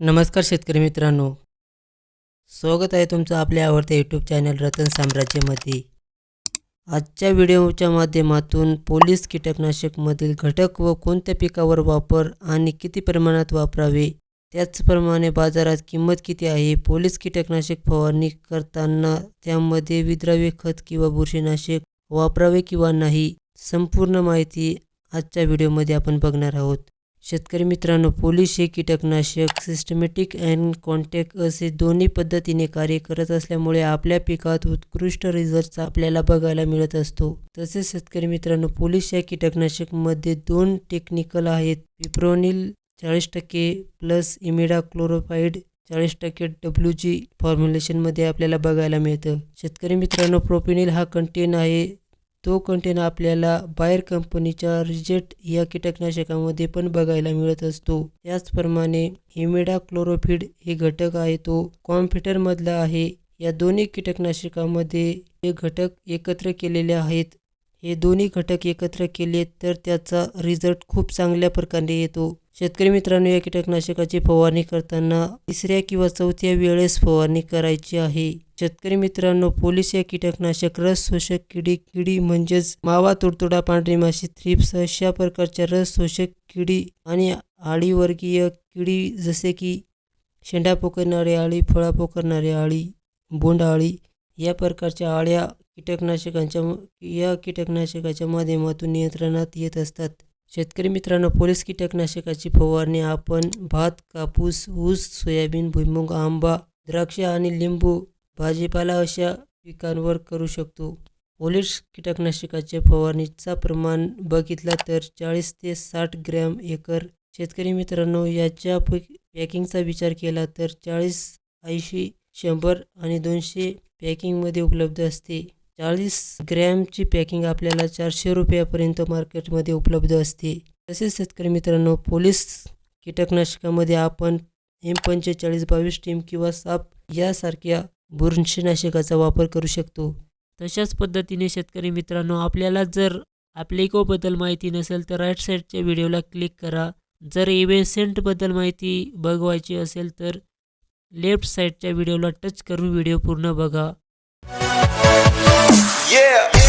नमस्कार शेतकरी मित्रांनो. स्वागत आहे तुमचं आपल्या आवडत्या यूट्यूब चॅनल रतन साम्राज्यमध्ये. आजच्या व्हिडिओच्या माध्यमातून पोलीस कीटकनाशकमधील घटक व कोणत्या पिकावर वापर आणि किती प्रमाणात वापरावे त्याचप्रमाणे बाजारात किंमत किती आहे पोलीस कीटकनाशक फवारणी करताना त्यामध्ये विद्राव्य खत किंवा बुरशीनाशक वापरावे किंवा नाही संपूर्ण माहिती आजच्या व्हिडिओमध्ये आपण बघणार आहोत. शेतकरी मित्रांनो पोलीस हे कीटकनाशक सिस्टमॅटिक अँड कॉन्टॅक्ट असे दोन्ही पद्धतीने कार्य करत असल्यामुळे आपल्या पिकात उत्कृष्ट रिझल्ट आपल्याला बघायला मिळत असतो. तसेच शेतकरी मित्रांनो पोलीस या कीटकनाशकमध्ये दोन टेक्निकल आहेत. पिप्रोनिल चाळीस टक्के प्लस इमिडा क्लोरोफाईड चाळीस टक्के डब्ल्यू जी फॉर्म्युलेशनमध्ये आपल्याला बघायला मिळतं. शेतकरी मित्रांनो प्रोपिनिल हा कंटेन आहे. तो कंटेन आपल्याला बायर कंपनीच्या रिजेट या कीटकनाशकामध्ये पण बघायला मिळत असतो. त्याचप्रमाणे हिमेडा क्लोरोफिड हे घटक आहे तो कॉम्प्युटरमधला आहे. या दोन्ही कीटकनाशकामध्ये हे घटक एकत्र केलेले आहेत. हे दोन्ही घटक एकत्र केले तर त्याचा रिझल्ट खूप चांगल्या प्रकारे येतो. शेतकरी मित्रांनो या कीटकनाशकाची फवारणी करताना तिसऱ्या किंवा चौथ्या वेळेस फवारणी करायची आहे. शेतकरी मित्रांनो पोलीस या कीटकनाशक रस शोषक किडी किडी म्हणजेच मावा तुडतुडा पांढरी माशी थ्रिप्स अशा प्रकारच्या रस शोषक किडी आणि आळीवर्गीय किडी जसे की शेंडा पोकरणारी आळी फळा पोकरणारी आळी बोंडाळी या प्रकारच्या आळ्या कीटकनाशकांच्या या कीटकनाशकाच्या माध्यमातून नियंत्रणात येत असतात. शेतकरी मित्रांनो पोलीस कीटकनाशकाची फवारणी आपण भात कापूस ऊस सोयाबीन भुईमुग आंबा द्राक्ष आणि लिंबू भाजीपाला अशा पिकांवर करू शकतो. पोलीस कीटकनाशकाच्या फवारणीचा प्रमाण बघितला तर चाळीस ते साठ ग्रॅम एकर. शेतकरी मित्रांनो याच्या पॅकिंगचा विचार केला तर चाळीस ऐंशी शंभर आणि दोनशे पॅकिंगमध्ये उपलब्ध असते. चाळीस ग्रॅमची पॅकिंग आपल्याला चारशे रुपयापर्यंत मार्केटमध्ये उपलब्ध असते. तसेच शेतकरी मित्रांनो पोलीस कीटकनाशकामध्ये आपण एम पंचेचाळीस बावीस टीम किंवा साप यासारख्या बुरशीनाशकाचा वापर करू शकतो. तशाच पद्धतीने शेतकरी मित्रांनो आपल्याला जर ॲप्लिकोबद्दल माहिती नसेल तर राईट साईडच्या व्हिडिओला क्लिक करा. जर इव्हेसेंटबद्दल माहिती बघवायची असेल तर लेफ्ट साईडच्या व्हिडिओला टच करून व्हिडिओ पूर्ण बघा. Yeah.